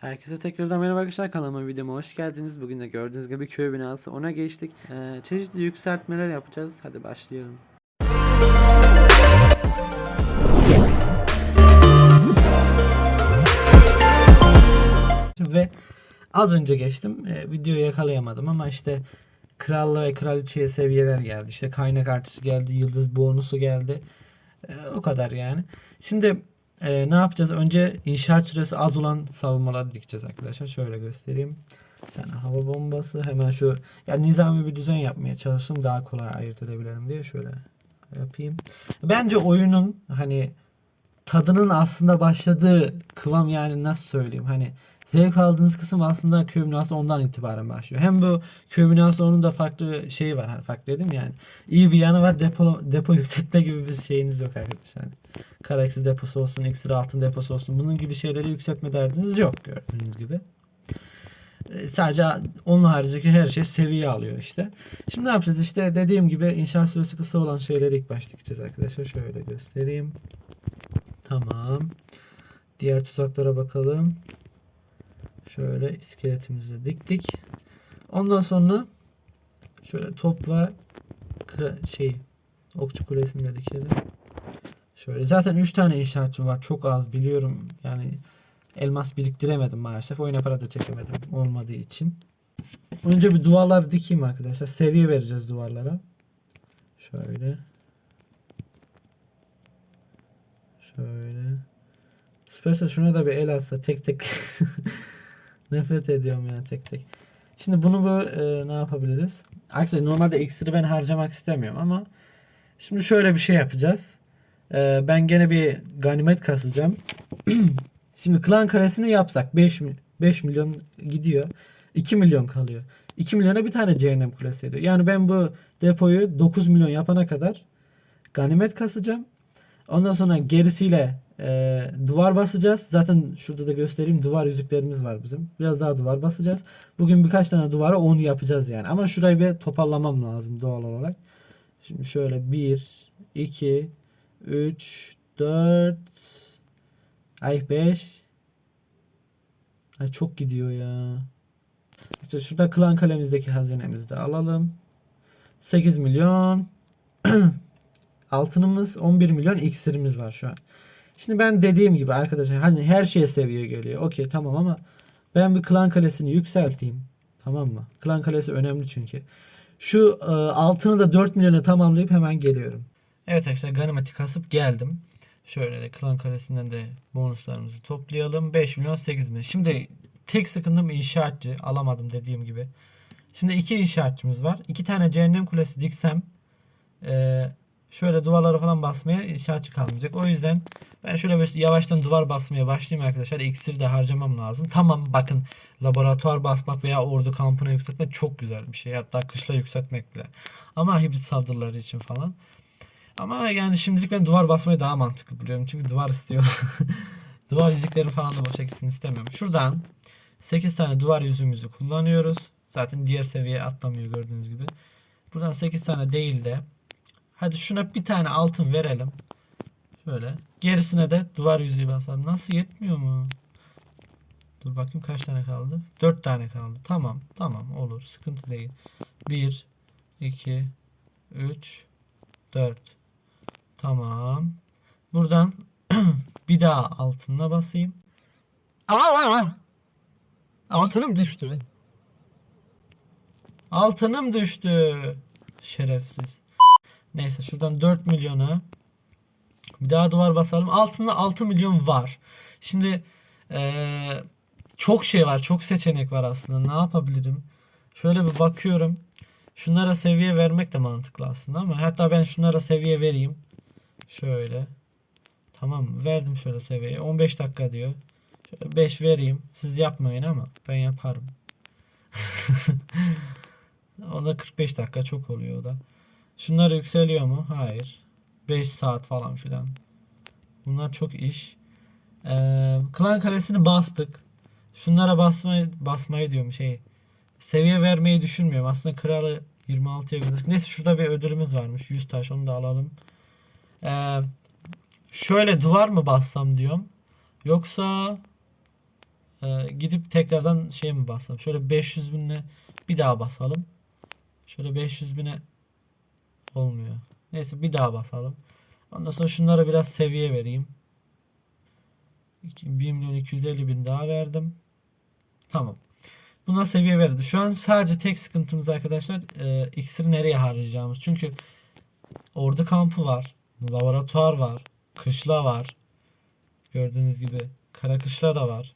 Herkese tekrardan merhaba arkadaşlar kanalıma videoma hoş geldiniz. Bugün de gördüğünüz gibi köy binası ona geçtik. Ee, çeşitli yükseltmeler yapacağız. Hadi başlayalım. Ve az önce geçtim. Ee, videoyu yakalayamadım ama işte krallığa ve kraliçeye seviyeler geldi. İşte kaynak artışı geldi, yıldız bonusu geldi. Ee, o kadar yani. Şimdi ee, ne yapacağız? Önce inşaat süresi az olan savunmaları dikeceğiz arkadaşlar. Şöyle göstereyim. Yani hava bombası hemen şu yani nizami bir düzen yapmaya çalıştım daha kolay ayırt edebilirim diye şöyle yapayım. Bence oyunun hani tadının aslında başladığı kıvam yani nasıl söyleyeyim hani zevk aldığınız kısım aslında binası ondan itibaren başlıyor. Hem bu köy binası onun da farklı şeyi var. Hani farklı dedim yani. İyi bir yanı var. Depo, depo yükseltme gibi bir şeyiniz yok arkadaşlar. Hani karaksiz deposu olsun, iksir altın deposu olsun. Bunun gibi şeyleri yükseltme derdiniz yok gördüğünüz gibi. Ee, sadece onun haricindeki her şey seviye alıyor işte. Şimdi ne yapacağız? İşte dediğim gibi inşaat süresi kısa olan şeyleri ilk başta gideceğiz arkadaşlar. Şöyle göstereyim. Tamam. Diğer tuzaklara bakalım. Şöyle iskeletimizi diktik. Ondan sonra şöyle topla şey okçu kulesini de dikelim. Şöyle zaten 3 tane inşaatçı var. Çok az biliyorum. Yani elmas biriktiremedim maalesef. Oyuna para da çekemedim olmadığı için. Önce bir duvarlar dikeyim arkadaşlar. Seviye vereceğiz duvarlara. Şöyle. Şöyle. Süperse şuna da bir el atsa tek tek. Nefret ediyorum ya tek tek. Şimdi bunu böyle e, ne yapabiliriz? Arkadaşlar normalde iksiri ben harcamak istemiyorum ama şimdi şöyle bir şey yapacağız. E, ben gene bir ganimet kasacağım. şimdi klan karesini yapsak 5 mi- 5 milyon gidiyor. 2 milyon kalıyor. 2 milyona bir tane cehennem kulesi ediyor. Yani ben bu depoyu 9 milyon yapana kadar ganimet kasacağım. Ondan sonra gerisiyle e, duvar basacağız. Zaten şurada da göstereyim duvar yüzüklerimiz var bizim. Biraz daha duvar basacağız. Bugün birkaç tane duvara 10 yapacağız yani. Ama şurayı bir toparlamam lazım doğal olarak. Şimdi şöyle 1, 2, 3, 4, ay 5. Ay çok gidiyor ya. İşte şurada klan kalemizdeki hazinemizi de alalım. 8 milyon. Altınımız 11 milyon iksirimiz var şu an. Şimdi ben dediğim gibi arkadaşlar hani her şeye seviye geliyor. Okey tamam ama ben bir klan kalesini yükselteyim. Tamam mı? Klan kalesi önemli çünkü. Şu e, altını da 4 milyona tamamlayıp hemen geliyorum. Evet arkadaşlar ganimeti kasıp geldim. Şöyle de klan kalesinden de bonuslarımızı toplayalım. 5 milyon 8 milyon. Şimdi tek sıkıntım inşaatçı. Alamadım dediğim gibi. Şimdi iki inşaatçımız var. İki tane cehennem kulesi diksem e, şöyle duvarları falan basmaya inşaatçı kalmayacak. O yüzden ben şöyle bir yavaştan duvar basmaya başlayayım arkadaşlar. İksir de harcamam lazım. Tamam bakın laboratuvar basmak veya ordu kampına yükseltmek çok güzel bir şey. Hatta kışla yükseltmek bile. Ama hibrit saldırıları için falan. Ama yani şimdilik ben duvar basmayı daha mantıklı buluyorum. Çünkü duvar istiyorum. duvar yüzükleri falan da boşa gitsin istemiyorum. Şuradan 8 tane duvar yüzüğümüzü kullanıyoruz. Zaten diğer seviyeye atlamıyor gördüğünüz gibi. Buradan 8 tane değil de hadi şuna bir tane altın verelim. Şöyle. Gerisine de duvar yüzüğü basalım. Nasıl yetmiyor mu? Dur bakayım kaç tane kaldı? 4 tane kaldı. Tamam. Tamam olur. Sıkıntı değil. 1 2 3 4 Tamam. Buradan bir daha altınına basayım. Aa! Altınım düştü. Altınım düştü. Şerefsiz. Neyse şuradan 4 milyona bir daha duvar basalım. Altında 6 milyon var. Şimdi eee, çok şey var. Çok seçenek var aslında. Ne yapabilirim? Şöyle bir bakıyorum. Şunlara seviye vermek de mantıklı aslında ama hatta ben şunlara seviye vereyim. Şöyle. Tamam? Verdim şöyle seviyeyi. 15 dakika diyor. Şöyle 5 vereyim. Siz yapmayın ama ben yaparım. o da 45 dakika çok oluyor o da. Şunlar yükseliyor mu? Hayır. 5 saat falan filan. Bunlar çok iş. Ee, klan kalesini bastık. Şunlara basmayı basmayı diyorum şey. Seviye vermeyi düşünmüyorum. Aslında kralı 26'ya gönderdik. Neyse şurada bir ödülümüz varmış. 100 taş onu da alalım. Ee, şöyle duvar mı bassam diyorum. Yoksa e, gidip tekrardan şey mi basalım? Şöyle 500 binle bir daha basalım. Şöyle 500 bine olmuyor. Neyse bir daha basalım. Ondan sonra şunlara biraz seviye vereyim. 1 milyon 250 bin daha verdim. Tamam. Buna seviye verdi. Şu an sadece tek sıkıntımız arkadaşlar e, iksiri nereye harcayacağımız. Çünkü ordu kampı var. Laboratuvar var. Kışla var. Gördüğünüz gibi kara kışla da var.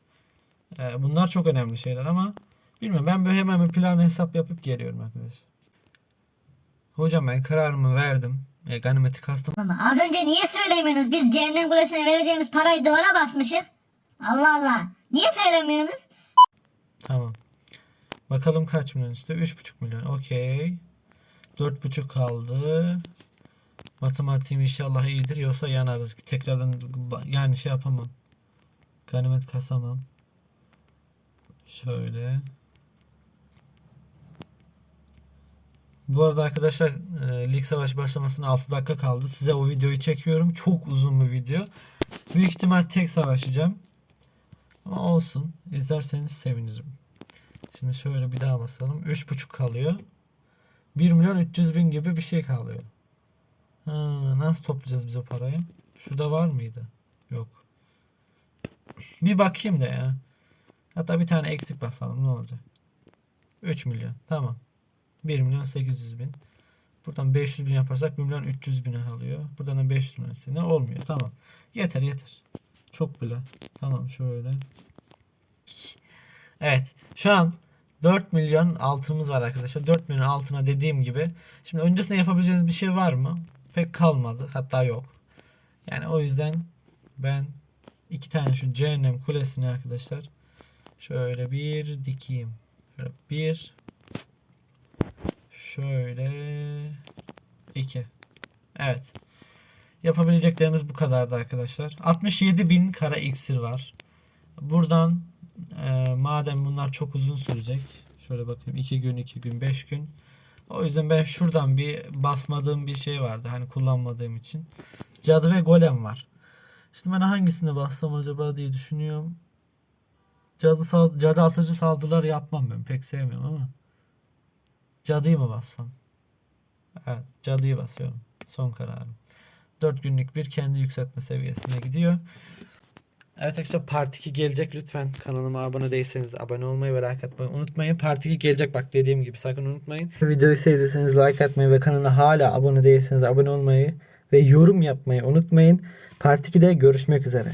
E, bunlar çok önemli şeyler ama bilmiyorum ben böyle hemen bir plan hesap yapıp geliyorum arkadaşlar. Hocam ben kararımı verdim. E, ganimeti kastım. Az önce niye söylemiyorsunuz? Biz cehennem kulesine vereceğimiz parayı duvara basmışık. Allah Allah. Niye söylemiyorsunuz? Tamam. Bakalım kaç milyon işte? 3,5 milyon. Okey. 4,5 kaldı. Matematiğim inşallah iyidir. Yoksa yanarız. Tekrardan yani şey yapamam. Ganimet kasamam. Şöyle. Bu arada arkadaşlar e, lig savaşı başlamasına 6 dakika kaldı. Size o videoyu çekiyorum. Çok uzun bir video. Büyük ihtimal tek savaşacağım. Ama olsun. İzlerseniz sevinirim. Şimdi şöyle bir daha basalım. 3.5 kalıyor. 1 milyon 300 bin gibi bir şey kalıyor. Ha, nasıl toplayacağız biz o parayı? Şurada var mıydı? Yok. Bir bakayım da ya. Hatta bir tane eksik basalım ne olacak? 3 milyon. Tamam. 1 milyon 800 bin. Buradan 500 bin yaparsak 1 milyon 300 bine kalıyor. Buradan da 500 milyon ise ne olmuyor. Tamam. Yeter yeter. Çok bile. Tamam şöyle. Evet. Şu an 4 milyon altınımız var arkadaşlar. 4 milyon altına dediğim gibi. Şimdi öncesinde yapabileceğiniz bir şey var mı? Pek kalmadı. Hatta yok. Yani o yüzden ben iki tane şu cehennem kulesini arkadaşlar şöyle bir dikeyim. Şöyle bir şöyle iki. Evet. Yapabileceklerimiz bu kadardı arkadaşlar. 67 bin kara iksir var. Buradan e, madem bunlar çok uzun sürecek. Şöyle bakayım 2 gün 2 gün 5 gün. O yüzden ben şuradan bir basmadığım bir şey vardı. Hani kullanmadığım için. Cadı ve golem var. İşte ben hangisine bassam acaba diye düşünüyorum. Cadı, sal- cadı atıcı saldırılar yapmam ben. Pek sevmiyorum ama. Cadıyı mı bassam? Evet cadıyı basıyorum. Son kararım. 4 günlük bir kendi yükseltme seviyesine gidiyor. Evet arkadaşlar Part 2 gelecek. Lütfen kanalıma abone değilseniz abone olmayı ve like atmayı unutmayın. Part 2 gelecek bak dediğim gibi sakın unutmayın. Videoyu sevdiyseniz like atmayı ve kanala hala abone değilseniz abone olmayı ve yorum yapmayı unutmayın. Part 2'de görüşmek üzere.